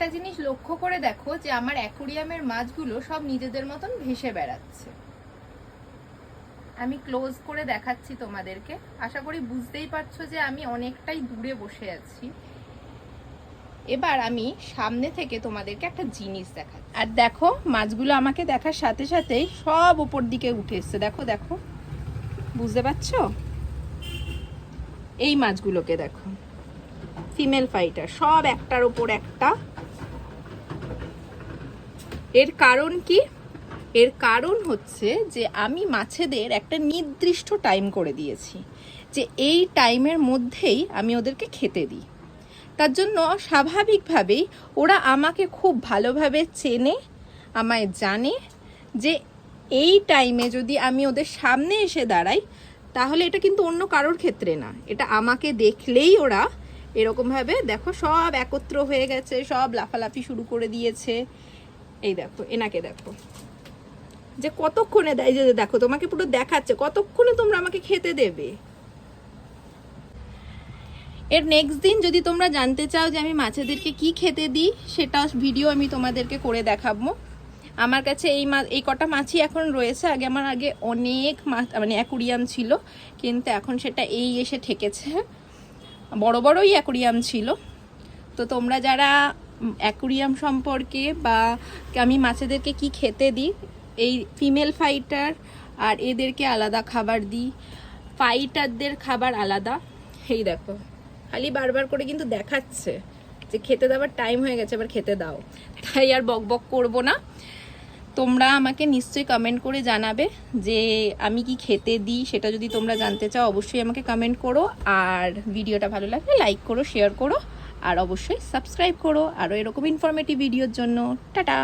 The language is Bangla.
একটা জিনিস লক্ষ্য করে দেখো যে আমার অ্যাকোরিয়ামের মাছগুলো সব নিজেদের মতন ভেসে বেড়াচ্ছে। আমি ক্লোজ করে দেখাচ্ছি তোমাদেরকে। আশা করি বুঝতেই পারছ যে আমি অনেকটাই দূরে বসে আছি। এবার আমি সামনে থেকে তোমাদেরকে একটা জিনিস দেখা আর দেখো, মাছগুলো আমাকে দেখার সাথে সাথেই সব উপর দিকে উঠে এসছে। দেখো দেখো। বুঝতে পারছ? এই মাছগুলোকে দেখো। ফিমেল ফাইটার সব একটার ওপর একটা এর কারণ কি? এর কারণ হচ্ছে যে আমি মাছেদের একটা নির্দিষ্ট টাইম করে দিয়েছি, যে এই টাইমের মধ্যেই আমি ওদেরকে খেতে দিই। তার জন্য স্বাভাবিকভাবেই ওরা আমাকে খুব ভালোভাবে চেনে, আমায় জানে যে এই টাইমে যদি আমি ওদের সামনে এসে দাঁড়াই, তাহলে এটা কিন্তু অন্য কারোর ক্ষেত্রে না। এটা আমাকে দেখলেই ওরা এরকমভাবে দেখো সব একত্র হয়ে গেছে, সব লাফালাফি শুরু করে দিয়েছে। এই দেখো, এনাকে দেখো। যে কতক্ষণে দেয় যে দেখো, তোমাকে পুরো দেখাচ্ছে, কতক্ষণে তোমরা আমাকে খেতে দেবে? এর নেক্সট দিন যদি তোমরা জানতে চাও যে আমি মাছেদেরকে কি খেতে দিই, সেটা ভিডিও আমি তোমাদেরকে করে দেখাবো। আমার কাছে এই মা এই কটা মাছই এখন রয়েছে। আগে আমার আগে অনেক মাছ মানে অ্যাকুরিয়াম ছিল, কিন্তু এখন সেটা এই এসে ঠেকেছে। বড় বড়ই অ্যাকুরিয়াম ছিল। তো তোমরা যারা অ্যাকুরিয়াম সম্পর্কে বা আমি মাছেদেরকে কি খেতে দিই, এই ফিমেল ফাইটার আর এদেরকে আলাদা খাবার দিই ফাইটারদের খাবার আলাদা। এই দেখো, খালি বারবার করে কিন্তু দেখাচ্ছে যে খেতে দেওয়ার টাইম হয়ে গেছে, এবার খেতে দাও। তাই আর বক বক করব না। তোমরা আমাকে নিশ্চয়ই কমেন্ট করে জানাবে যে আমি কি খেতে দিই, সেটা যদি তোমরা জানতে চাও, অবশ্যই আমাকে কমেন্ট করো। আর ভিডিওটা ভালো লাগলে লাইক করো শেয়ার করো। আর অবশ্যই সাবস্ক্রাইব করো আরও এরকম ইনফরমেটিভ ভিডিওর জন্য। টাটা!